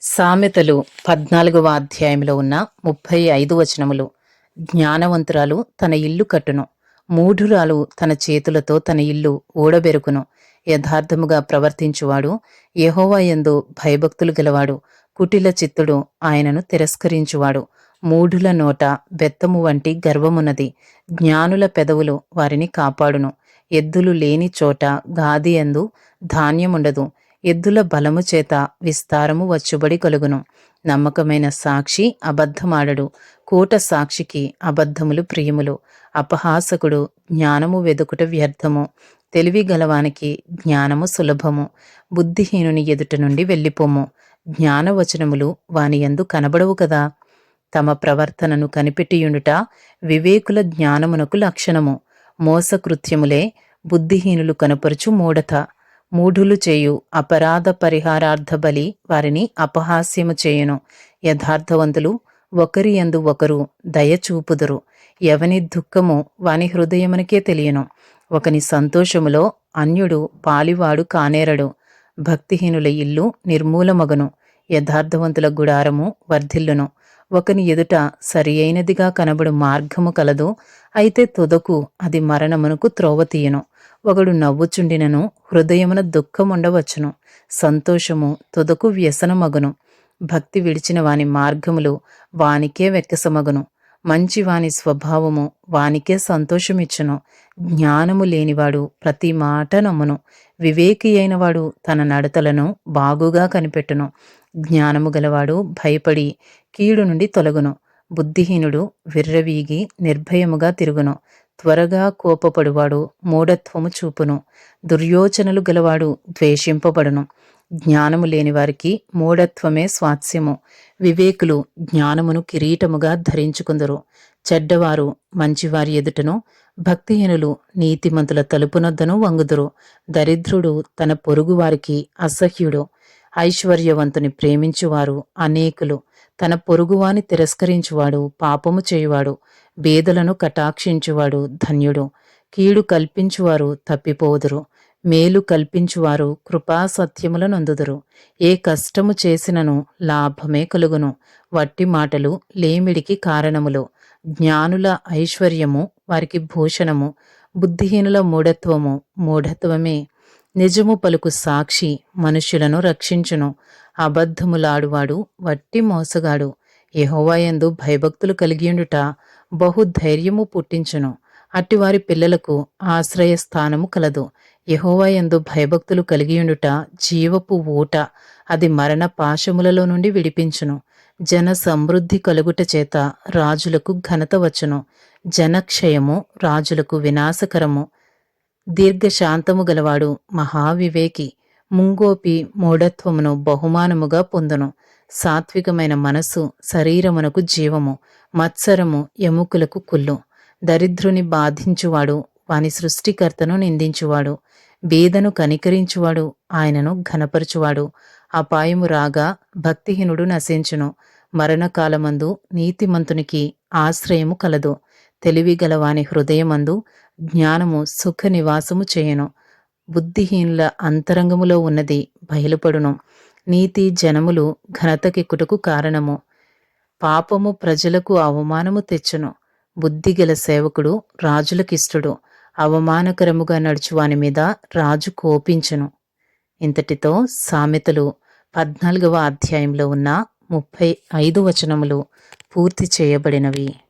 సామెతలు పద్నాలుగవ అధ్యాయంలో ఉన్న ముప్పై ఐదు వచనములు. జ్ఞానవంతురాలు తన ఇల్లు కట్టును. మూఢురాలు తన చేతులతో తన ఇల్లు ఓడబెరుకును యథార్థముగా ప్రవర్తించువాడు యహోవాయందు భయభక్తులు గలవాడు. కుటిల చిత్తుడు ఆయనను తిరస్కరించువాడు. మూఢుల నోట బెత్తము వంటి గర్వమున్నది. జ్ఞానుల పెదవులు వారిని కాపాడును. ఎద్దులు లేని చోట గాదియందు ధాన్యముండదు. ఎద్దుల బలము చేత విస్తారము వచ్చుబడి కలుగును. నమ్మకమైన సాక్షి అబద్ధమాడడు. కూట సాక్షికి అబద్ధములు ప్రియములు. అపహాసకుడు జ్ఞానము వెదుకుట వ్యర్థము. తెలివి గలవానికి జ్ఞానము సులభము. బుద్ధిహీనుని ఎదుట నుండి వెళ్ళిపోము. జ్ఞానవచనములు వాని యందు కనబడవు కదా? తమ ప్రవర్తనను కనిపెట్టియుండుట వివేకుల జ్ఞానమునకు లక్షణము. మోసకృత్యములే బుద్ధిహీనులు కనపరుచు మూఢత. మూఢులు చేయు అపరాధ పరిహారార్థ బలి వారిని అపహాస్యము చేయును. యథార్థవంతులు ఒకరి యందు ఒకరు దయచూపుదురు ఎవని దుఃఖము వాని హృదయమునకే తెలియను. ఒకని సంతోషములో అన్యుడు పాలివాడు కానేరడు. భక్తిహీనుల ఇల్లు నిర్మూలమగును. యథార్థవంతుల గుడారము వర్ధిల్లును. ఒకని ఎదుట సరి అయినదిగా కనబడు మార్గము కలదు అయితే తుదకు అది మరణమునకు త్రోవతీయను ఒకడు నవ్వుచుండినను హృదయమున దుఃఖముండవచ్చును. సంతోషము తుదకు వ్యసనమగును. భక్తి విడిచిన వాని మార్గములు వానికే వెక్కసమగును మంచి వాని స్వభావము వానికే సంతోషమిచ్చును. జ్ఞానము లేనివాడు ప్రతి మాట నమ్మును. వివేకి అయినవాడు తన నడతలను బాగుగా కనిపెట్టును. జ్ఞానము గలవాడు భయపడి కీడు నుండి తొలగును. బుద్ధిహీనుడు విర్రవీగి నిర్భయముగా తిరుగును. త్వరగా కోపపడువాడు మూఢత్వము చూపును. దుర్యోచనలు గలవాడు ద్వేషింపబడును. జ్ఞానము లేని వారికి మూఢత్వమే స్వాత్స్యము. వివేకులు జ్ఞానమును కిరీటముగా ధరించుకుందరు. చెడ్డవారు మంచివారి ఎదుటను భక్తిహీనులు నీతిమంతుల తలుపునొద్దను వంగుదురు. దరిద్రుడు తన పొరుగువారికి అసహ్యుడు. ఐశ్వర్యవంతుని ప్రేమించువారు అనేకులు. తన పొరుగువాని తిరస్కరించువాడు పాపము చేయువాడు. బేదలను కటాక్షించువాడు ధన్యుడు. కీడు కల్పించువారు తప్పిపోదురు. మేలు కల్పించువారు కృపా సత్యములనందుదురు ఏ కష్టము చేసినను లాభమే కలుగును. వట్టి మాటలు లేమిడికి కారణములు. జ్ఞానుల ఐశ్వర్యము వారికి భూషణము. బుద్ధిహీనుల మూఢత్వము మూఢత్వమే. నిజము పలుకు సాక్షి మనుష్యులను రక్షించును. అబద్ధములాడువాడు వట్టి మోసగాడు. యహోవాయందు భయభక్తులు కలిగియుండుట బహు ధైర్యము పుట్టించును అట్టివారి పిల్లలకు ఆశ్రయ స్థానము కలదు. యహోవాయందు భయభక్తులు కలిగియుండుట జీవపు ఊట అది మరణ పాశములలో నుండి విడిపించును. జన సమృద్ధి కలుగుట చేత రాజులకు ఘనత వచ్చును. జనక్షయము రాజులకు వినాశకరము. దీర్ఘశాంతము గలవాడు మహావివేకి ముంగోపి మూఢత్వమును బహుమానముగా పొందును. సాత్వికమైన మనస్సు శరీరమునకు జీవము మత్సరము ఎముకలకు కుళ్ళు. దరిద్రుని బాధించువాడు వాని సృష్టికర్తను నిందించువాడు. బీదను కనికరించువాడు. ఆయనను ఘనపరచువాడు. అపాయము రాగా భక్తిహీనుడు నశించును. మరణకాలమందు నీతిమంతునికి ఆశ్రయము కలదు. తెలివిగల వాని హృదయమందు జ్ఞానము సుఖ నివాసము చేయను. బుద్ధిహీనుల అంతరంగములో ఉన్నది బయలుపడును. నీతి జనములు ఘనతకెక్కుటకు కారణము. పాపము ప్రజలకు అవమానము తెచ్చును. బుద్ధిగల సేవకుడు రాజులకిష్టుడు. అవమానకరముగా నడుచువాని మీద రాజు కోపించును. ఇంతటితో సామెతలు పద్నాలుగవ అధ్యాయంలో ఉన్న ముప్పై ఐదు వచనములు పూర్తి చేయబడినవి.